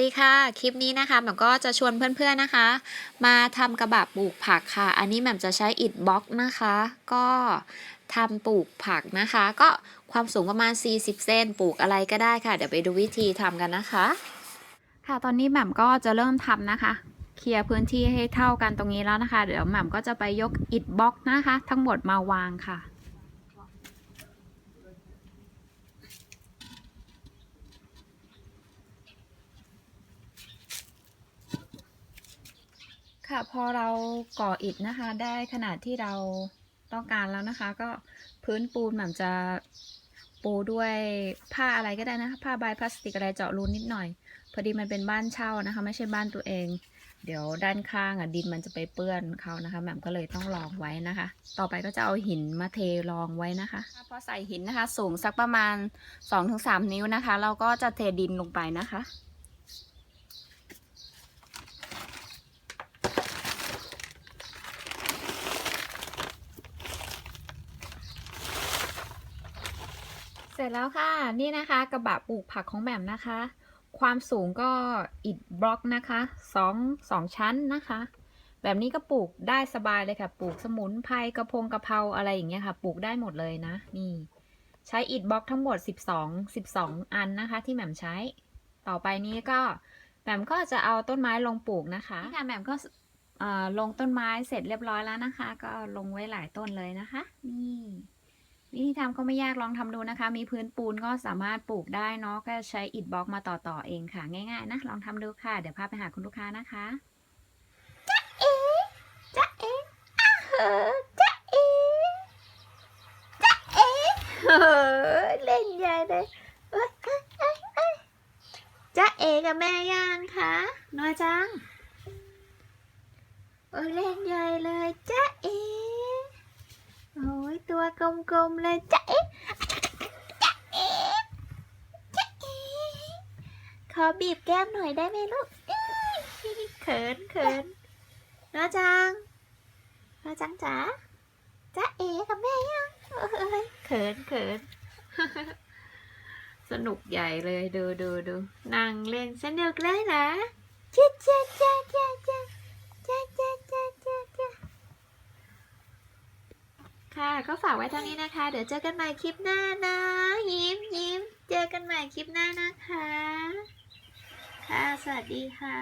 ดีคลิปนี้นะคะแหม่มก็จะชวนเพื่อนๆนะคะ มาทำกระบะปลูกผักค่ะ อันนี้แหม่มจะใช้อิฐบล็อกนะคะ ก็ทำปลูกผักนะคะ ก็ความสูงประมาณ 40 เซนปลูกอะไรก็ได้ค่ะ เดี๋ยวไปดูวิธีทำกันนะคะ ค่ะตอนนี้แหม่มก็จะเริ่มทำนะคะ เคลียร์พื้นที่ให้เท่ากันตรงนี้แล้วนะคะ เดี๋ยวแหม่มก็จะไปยกอิฐบล็อกนะคะ ทั้งหมดมาวางค่ะ ค่ะ พอเราก่ออิฐนะคะ ได้ขนาดที่เราต้องการแล้วนะคะ ก็พื้นปูนหม่มจะปูด้วยผ้าอะไรก็ได้นะคะผ้าใบพลาสติกอะไรเจาะรูนิดหน่อย พอดีมันเป็นบ้านเช่านะคะ ไม่ใช่บ้านตัวเอง เดี๋ยวด้านข้างอะดินมันจะไปเปื้อนเขานะคะแหม่มก็เลยต้องรองไว้นะคะ ต่อไปก็จะเอาหินมาเทรองไว้นะคะพอใส่หินนะคะ สูงสักประมาณ 2-3 นิ้วนะคะ เราก็จะเทดินลงไปนะคะ ร็จแล้วค่ะ นี่นะคะกระบะปลูกผักของแหม่มนะคะ ความสูงก็อิฐบล็อกนะคะสองสองชั้นนะคะ แบบนี้ก็ปลูกได้สบายเลยค่ะ ปลูกสมุนไพรกระพงกระเพราอะไรอย่างเงี้ยค่ะ ปลูกได้หมดเลยนะ นี่ ใช้อิฐบล็อกทั้งหมด 12 12 อันนะคะ ที่แหม่มใช้ ต่อไปนี้ก็แหม่มก็จะเอาต้นไม้ลงปลูกนะคะนี่ค่ะแหม่มก็เออลงต้นไม้เสร็จเรียบร้อยแล้วนะคะ ก็ลงไว้หลายต้นเลยนะคะ นี่ วิธีทำก็ไม่ยากลองทำดูนะคะ มีพื้นปูนก็สามารถปลูกได้เนาะก็ใช้อิฐบล็อกมาต่อต่อเองค่ะ ง่ายๆนะลองทำดูค่ะ เดี๋ยวพาไปหาคุณลูกค้านะคะจ๊ะเอ๋จ๊ะเอ๋จ๊ะเอ๋จ๊ะเอ๋เฮ้ยเล่นใหญ่เลยเอ้ยเอ้ยเอ้ยเอ้ยจ๊ะเอ๋กับแม่ย่างคะน้อยจังเอ้ยเล่นใหญ่เลยจ๊ะเอ๋โอ้ย ตัวกลมๆเลยจ๊ะเอ๊ะจ๊ะเอ๊ะจ๊ะเอ๊ะขอบีบแก้มหน่อยได้ไหมลูกเขินเขินน้าจังน้าจังจ๋าจ๊ะเอ๊ะกับแม่ยังเขินเขินสนุกใหญ่เลยดูดูดูนั่งเล่นสนุกเลยนะจ๊ะจ๊ะจ๊ะจ๊ะจ๊ะจ๊ะ ก็ฝากไว้ทั้งนี้นะคะ เดี๋ยวเจอกันใหม่คลิปหน้านะ ยิ้มยิ้มเจอกันใหม่คลิปหน้านะคะ ค่ะ สวัสดีค่ะ